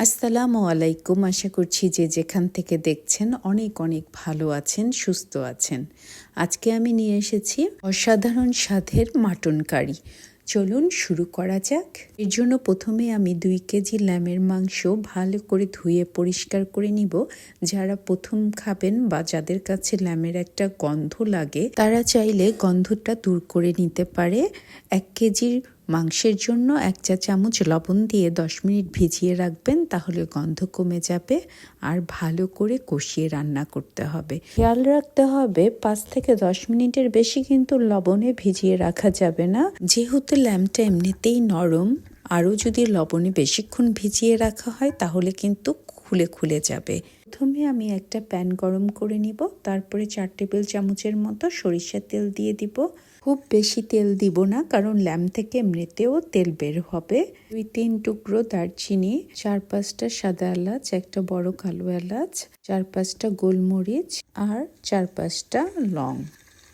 আসসালামু আলাইকুম। আশা করছি যে যেখান থেকে দেখছেন অনেক অনেক ভালো আছেন, সুস্থ আছেন। আজকে আমি নিয়ে এসেছি অসাধারণ স্বাদের মাটন কারি। চলুন শুরু করা যাক। এর জন্য প্রথমে আমি দুই কেজি ল্যামের মাংস ভালো করে ধুয়ে পরিষ্কার করে নিব। যারা প্রথম খাবেন বা যাদের কাছে ল্যামের একটা গন্ধ লাগে, তারা চাইলে গন্ধটা দূর করে নিতে পারে। এক কেজির মাংসের জন্য এক চা চামচ লবণ দিয়ে দশ মিনিট ভিজিয়ে রাখবেন, তাহলে গন্ধ কমে যাবে আর ভালো করে কষিয়ে রান্না করতে হবে। খেয়াল রাখতে হবে পাঁচ থেকে দশ মিনিটের বেশি কিন্তু লবণে ভিজিয়ে রাখা যাবে না। যেহেতু ল্যাম্পটা এমনিতেই নরম, আরও যদি লবণে বেশিক্ষণ ভিজিয়ে রাখা হয়, তাহলে কিন্তু খুলে খুলে যাবে। প্রথমে আমি একটা প্যান গরম করে নিব, তারপরে চার টেবিল চামচের মতো সরিষার তেল দিয়ে দিব। খুব বেশি তেল দিব না, কারণ ল্যাম থেকে এমনিতেও তেল বের হবে। দুই, তিন টুকরো দারচিনি, চার পাঁচটা সাদা এলাচ, একটা বড় কালো এলাচ, চার পাঁচটা গোলমরিচ আর চার পাঁচটা লং।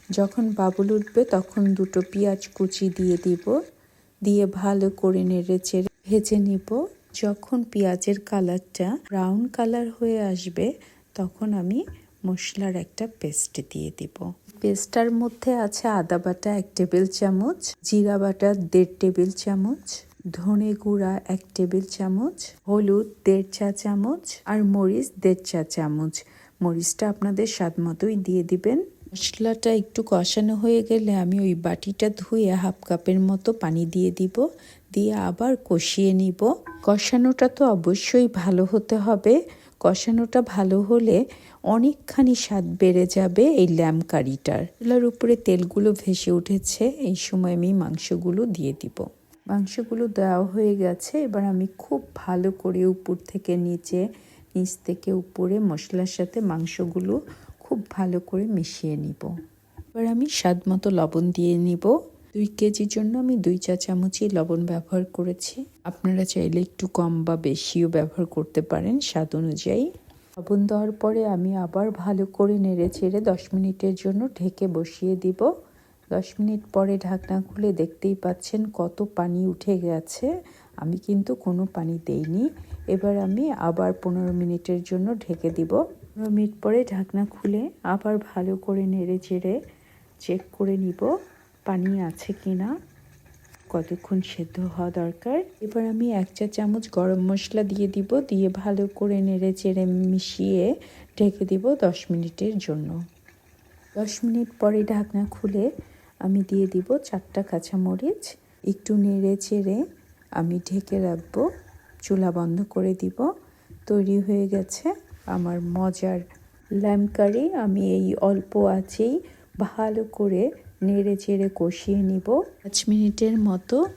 যখন বাবুল উঠবে তখন দুটো পেঁয়াজ কুচি দিয়ে দিব, দিয়ে ভালো করে নেড়ে চেড়ে ভেজে নিব। যখন পেঁয়াজের কালারটা ব্রাউন কালার হয়ে আসবে, তখন আমি মশলার একটা পেস্ট দিয়ে দিব। পেস্টটার মধ্যে আছে আদা বাটা এক টেবিল চামচ, জিরা বাটা দেড় টেবিল চামচ, ধনে গুঁড়া এক টেবিল চামচ, হলুদ দেড় চা চামচ আর মরিচ দেড় চা চামচ। মরিচটা আপনাদের স্বাদ মতোই দিয়ে দিবেন। মশলাটা একটু কষানো হয়ে গেলে আমি ওই বাটিটা ধুয়ে হাফ কাপের মতো পানি দিয়ে দিব, দিয়ে আবার কষিয়ে নিব। কষানোটা তো অবশ্যই ভালো হতে হবে। কষানোটা ভালো হলে অনেকখানি স্বাদ বেড়ে যাবে এই ল্যাম কারিটার। চুলার উপরে তেলগুলো ভেসে উঠেছে, এই সময় আমি মাংসগুলো দিয়ে দিব। মাংসগুলো দেওয়া হয়ে গেছে, এবার আমি খুব ভালো করে উপর থেকে নিচে, নিচ থেকে উপরে মশলার সাথে মাংসগুলো খুব ভালো করে মিশিয়ে নিব। এবার আমি স্বাদ মতো লবণ দিয়ে নিব। দুই কেজির জন্য আমি দুই চা চামচই লবণ ব্যবহার করেছি। আপনারা চাইলে একটু কম বা বেশিও ব্যবহার করতে পারেন স্বাদ অনুযায়ী। লবণ দেওয়ার পরে আমি আবার ভালো করে নেড়ে চেড়ে দশ মিনিটের জন্য ঢেকে বসিয়ে দিব। দশ মিনিট পরে ঢাকনা খুলে দেখতেই পাচ্ছেন কত পানি উঠে গেছে। আমি কিন্তু কোনো পানি দেইনি। এবার আমি আবার পনেরো মিনিটের জন্য ঢেকে দিব। পনেরো মিনিট পরে ঢাকনা খুলে আবার ভালো করে নেড়ে চেড়ে চেক করে নিব। পানি আছে কি না, কতক্ষণ সেদ্ধ হওয়া দরকার। এবার আমি এক চা চামচ গরম মশলা দিয়ে দিব, দিয়ে ভালো করে নেড়ে চেড়ে মিশিয়ে ঢেকে দিব দশ মিনিটের জন্য। দশ মিনিট পরে ঢাকনা খুলে আমি দিয়ে দিব চারটা কাঁচামরিচ। একটু নেড়ে চেড়ে আমি ঢেকে রাখব, চুলা বন্ধ করে দিব। তৈরি হয়ে গেছে আমার মজার ল্যাম্প কারি। আমি এই অল্প আছেই ভালো করে নেড়ে চেড়ে কষিয়ে নিব। পাঁচ মিনিটের মতো।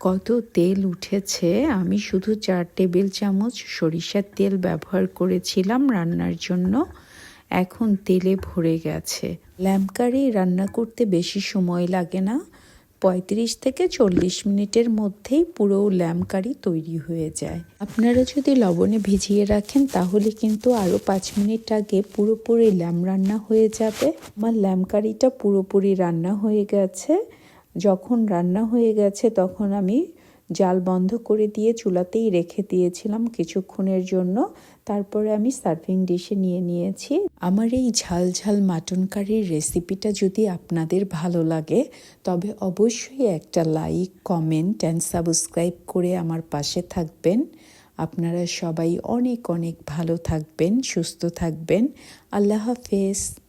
কত তেল উঠেছে? আমি শুধু চার টেবিল চামচ সরিষার তেল ব্যবহার করেছিলাম রান্নার জন্য। এখন তেলে ভরে গেছে। ল্যাম্পকারি রান্না করতে বেশি সময় লাগে না। পঁয়ত্রিশ থেকে চল্লিশ মিনিটের মধ্যেই পুরো ল্যাম কারি তৈরি হয়ে যায়। আপনারা যদি লবণে ভিজিয়ে রাখেন, তাহলে কিন্তু আরও পাঁচ মিনিট আগে পুরোপুরি ল্যাম রান্না হয়ে যাবে। আমার ল্যাম কারিটা পুরোপুরি রান্না হয়ে গেছে। যখন রান্না হয়ে গেছে, তখন আমি জাল বন্ধ করে দিয়ে চুলাতেই রেখে দিয়েছিলাম কিছুক্ষণের জন্য। তারপরে আমি সার্ভিং ডিশে নিয়ে নিয়েছি। আমার এই ঝাল ঝাল মাটন কারির রেসিপিটা যদি আপনাদের ভালো লাগে, তবে অবশ্যই একটা লাইক, কমেন্ট অ্যান্ড সাবস্ক্রাইব করে আমার পাশে থাকবেন। আপনারা সবাই অনেক অনেক ভালো থাকবেন, সুস্থ থাকবেন। আল্লাহ হাফেজ।